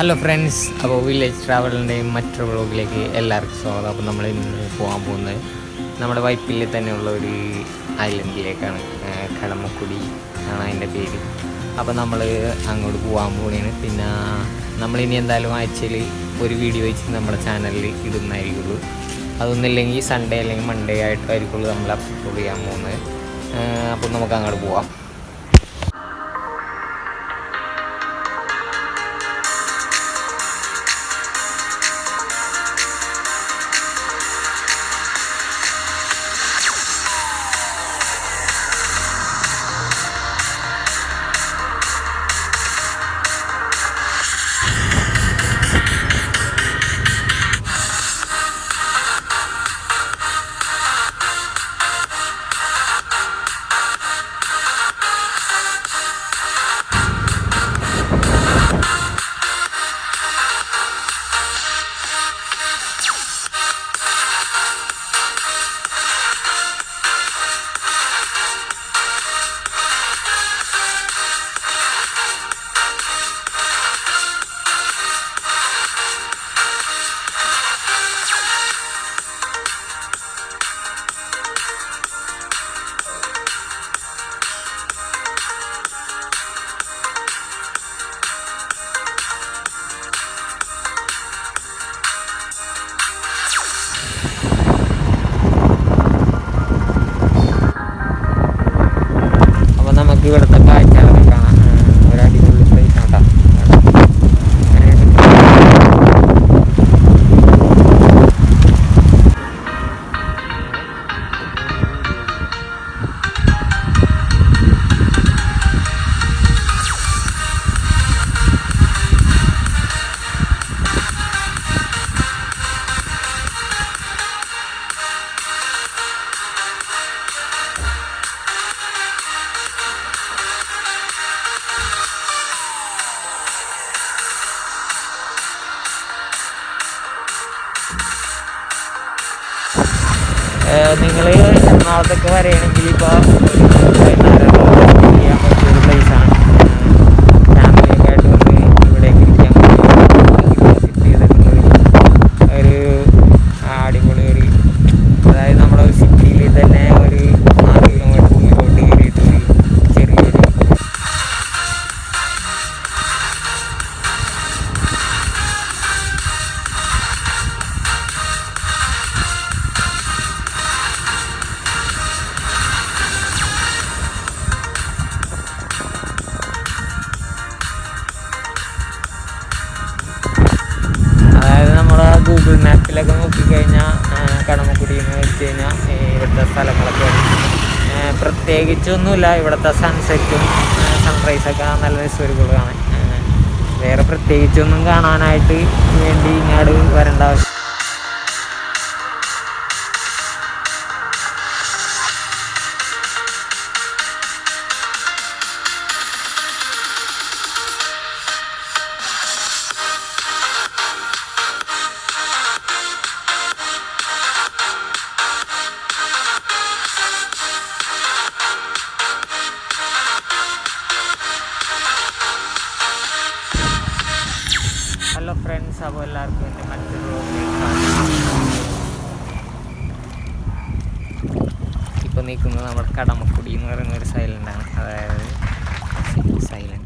Hello friends അപ്പോൾ village ട്രാവലിന്റെയും മറ്റൊരു വ്ളോഗിലേക്ക് എല്ലാവർക്കും സ്വാഗതം. അപ്പോൾ നമ്മൾ ഇന്ന് പോകാൻ പോകുന്നത് നമ്മുടെ വൈപ്പിൽ തന്നെയുള്ള ഒരു ഐലൻഡിലേക്കാണ് കടമക്കുടി ആണ് അതിന്റെ പേര്. അപ്പോൾ നമ്മൾ അങ്ങോട്ട് പോകാൻ പോവുകയാണ്. പിന്നെ നമ്മളിനി എന്തായാലും ആഴ്ചയിൽ ഒരു വീഡിയോ വെച്ച് നമ്മുടെ ചാനലിൽ ഇടുന്നതായിരിക്കുള്ളൂ. അതൊന്നില്ലെങ്കിൽ സൺഡേ അല്ലെങ്കിൽ മൺഡേ ആയിട്ടായിരിക്കുള്ളൂ നമ്മൾ അപ്ലോഡ് ചെയ്യാൻ പോകുന്നത്. അപ്പോൾ നമുക്ക് അങ്ങോട്ട് പോവാം. നിങ്ങൾ എറണാകുളത്തൊക്കെ വരികയാണെങ്കിൽ ഇപ്പോൾ ഗൂഗിൾ മാപ്പിലൊക്കെ നോക്കിക്കഴിഞ്ഞാൽ കടമക്കുടി എന്ന് വെച്ച് കഴിഞ്ഞാൽ ഇവിടുത്തെ സ്ഥലങ്ങളൊക്കെ. പ്രത്യേകിച്ചൊന്നുമില്ല ഇവിടുത്തെ സൺസെറ്റും സൺറൈസൊക്കെ നല്ല രസമായിരിക്കുള്ളൂ കാണാൻ വേറെ പ്രത്യേകിച്ചൊന്നും കാണാനായിട്ട് വേണ്ടി ഇങ്ങോട്ട് വരേണ്ട ആവശ്യം ഹലോ ഫ്രണ്ട്സ് അപ്പോൾ എല്ലാവർക്കും എന്റെ മറ്റൊരു ഇപ്പോൾ നിൽക്കുന്നത് നമ്മുടെ കടമക്കുടി എന്ന് പറയുന്ന ഒരു സൈലന്റാണ് അതായത് സൈലന്റ്